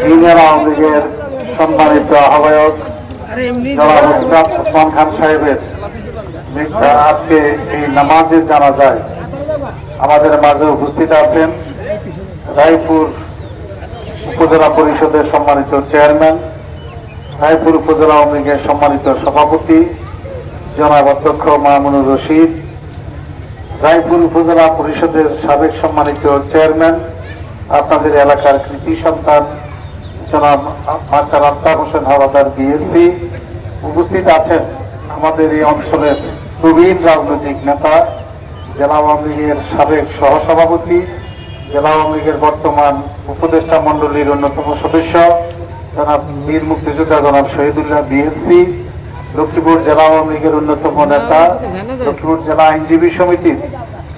Union Awami লীগের সম্মানিত আহ্বায়ক ওসমান খান সাহেবের আজকে এই নামাজের জানা যায় আমাদের মাঝে উপস্থিত আছেন রায়পুর উপজেলা পরিষদের সম্মানিত চেয়ারম্যান রায়পুর উপজেলা আওয়ামী লীগের সম্মানিত সভাপতি জনাব অধ্যক্ষ মামুনুর রশিদ রায়পুর উপজেলা পরিষদের সাবেক সম্মানিত চেয়ারম্যান আপনাদের এলাকার কৃতি সন্তান, জনাব মাস্টার আফতাব হোসেন হাওলাদার বিএসসি উপস্থিত আছেন আমাদের এই অঞ্চলের প্রবীণ রাজনৈতিক নেতা, জেলা আওয়ামী লীগের সাবেক সহসভাপতি, জেলা আওয়ামী লীগের বর্তমান উপদেষ্টা মণ্ডলীর অন্যতম সদস্য, জনাব বীর মুক্তিযোদ্ধা জনাব শহীদুল্লাহ বিএসসি লক্ষ্মীপুর জেলা আওয়ামী লীগের অন্যতম নেতা, লক্ষ্মীপুর জেলা আইনজীবী সমিতির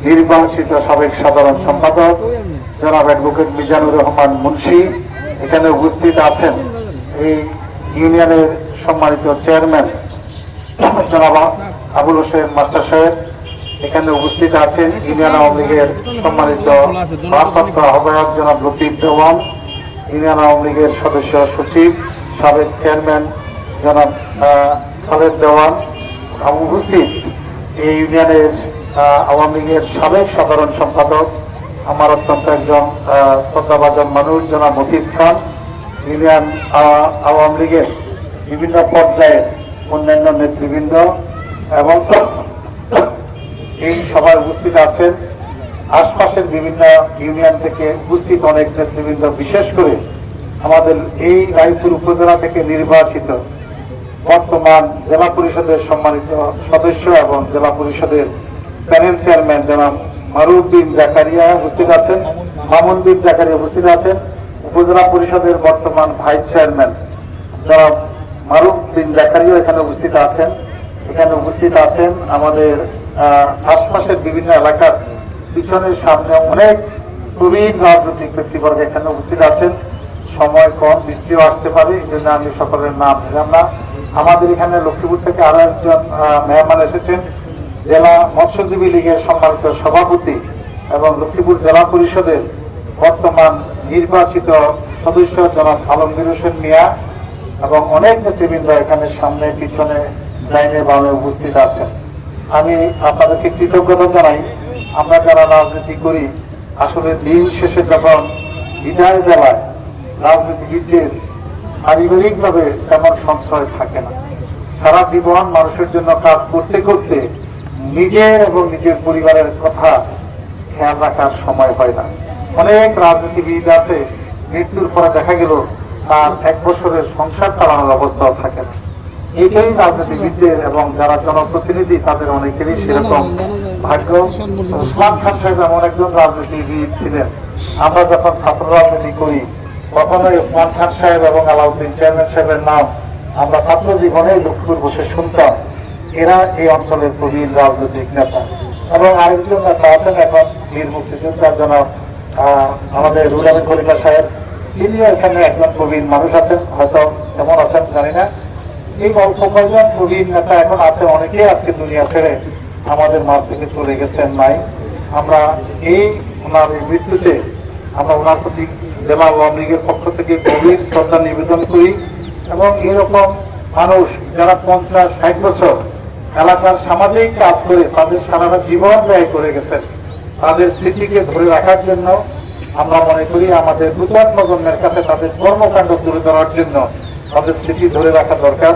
নির্বাচিত সাবেক সাধারণ সম্পাদক জনাব অ্যাডভোকেট মিজানুর রহমান মুন্সি, এখানে উপস্থিত আছেন এই ইউনিয়নের সম্মানিত চেয়ারম্যান জনাব আবুল হোসেন মাস্টার সাহেব, এখানে উপস্থিত আছেন ইউনিয়ন আওয়ামী লীগের সম্মানিত ভারপ্রাপ্ত আহ্বায়ক জনাব লতিফ দেওয়ান, ইউনিয়ন আওয়ামী লীগের সদস্য সচিব, সাবেক চেয়ারম্যান জনাব খালেদ দেওয়ান উপস্থিত এই ইউনিয়নের আওয়ামী লীগের সাবেক সাধারণ সম্পাদক আমার অত্যন্ত একজন শ্রদ্ধাভাজন মানুষ, জনাব মফিজ খান। ইউনিয়ন আওয়ামী লীগের বিভিন্ন পর্যায়ের অন্যান্য নেতৃবৃন্দ এবং এই সভায় উপস্থিত আছেন। আশপাশের বিভিন্ন ইউনিয়ন থেকে উপস্থিত অনেক নেতৃবৃন্দ, বিশেষ করে আমাদের এই রায়পুর উপজেলা থেকে নির্বাচিত বর্তমান জেলা পরিষদের সম্মানিত সদস্য এবং জেলা পরিষদের প্যানেল চেয়ারম্যান জনাব মারুফ বিন জাকারিয়া উপস্থিত আছেন, মামুন বিন জাকারিয়া উপস্থিত আছেন, উপজেলা পরিষদের বর্তমান ভাইস চেয়ারম্যান যারা মারুফ বিন জাকারিয়া এখানে উপস্থিত আছেন। এখানে উপস্থিত আছেন আমাদের আশপাশের বিভিন্ন এলাকার পিছনের সামনে অনেক প্রবীণ রাজনৈতিক ব্যক্তিবর্গ এখানে উপস্থিত আছেন। সময় কম, বৃষ্টিও আসতে পারে, এই জন্য আমি সকলের নাম দিলাম না। আমাদের এখানে লক্ষ্মীপুর থেকে আরও একজন মেহমান এসেছেন। জেলা মৎস্যজীবী লীগের সম্মানিত সভাপতি এবং লক্ষ্মীপুর জেলা পরিষদের বর্তমান নির্বাচিত সদস্য জনাব আলমগীর হোসেন মিয়া এবং অনেক নেতৃবৃন্দ এখানে সামনে, পিছনে, লাইনে, বামে উপস্থিত আছেন। আমি আপনাদেরকে কৃতজ্ঞতা জানাই। আমরা যারা রাজনীতি করি, আসলে দিন শেষে যখন বিদায় বেলায় রাজনীতিবিদদের পারিবারিকভাবে তেমন সঞ্চয় থাকে না। সারা জীবন মানুষের জন্য কাজ করতে করতে নিজের এবং নিজের পরিবারের কথা খেয়াল রাখার সময় হয় না। অনেক রাজনীতিবিদ আছে, মৃত্যুর পরে দেখা গেল তার এক বছরের সংসার চালানোর অবস্থাও থাকে না। এটাই রাজনীতিবিদদের এবং যারা জনপ্রতিনিধি, তাদের অনেকেরই সেরকম ভাগ্য। ওসমান খান সাহেব এমন একজন রাজনীতিবিদ ছিলেন। আমরা যখন ছাত্র রাজনীতি করি কখনোই ওসমান খান সাহেব এবং আলাউদ্দিন চেয়ারম্যান সাহেবের নাম আমরা ছাত্র জীবনে লক্ষ্মীপুর বসে শুনতাম। এরা এই অঞ্চলের প্রবীণ রাজনৈতিক নেতা এবং আরেকজন নেতা আছেন এখন বীর মুক্তিযোদ্ধা জনাব আহ, আমাদের রুলামের খলিফা সাহেব। তিনিও এখানে একজন প্রবীণ মানুষ আছেন হয়তো কেমন আছেন জানি না। এই অল্প কয়েকজন প্রবীণ নেতা এখন আছে? অনেকেই আজকে দুনিয়া ছেড়ে আমাদের মাঝ থেকে চলে গেছেন নাই। আমরা এই ওনার মৃত্যুতে আমরা ওনার প্রতি জেলা আওয়ামী লীগের পক্ষ থেকে গভীর শ্রদ্ধা নিবেদন করি এবং এরকম মানুষ যারা পঞ্চাশ ষাট বছর এলাকার সামাজিক কাজ করে তাদের সারাটা জীবন ব্যয় করে গেছেন। তাদের স্মৃতিকে ধরে রাখার জন্য আমরা মনে করি আমাদের নূতন প্রজন্মের কাছে তাদের কর্মকাণ্ড তুলে ধরার জন্য তাদের স্মৃতি ধরে রাখা দরকার।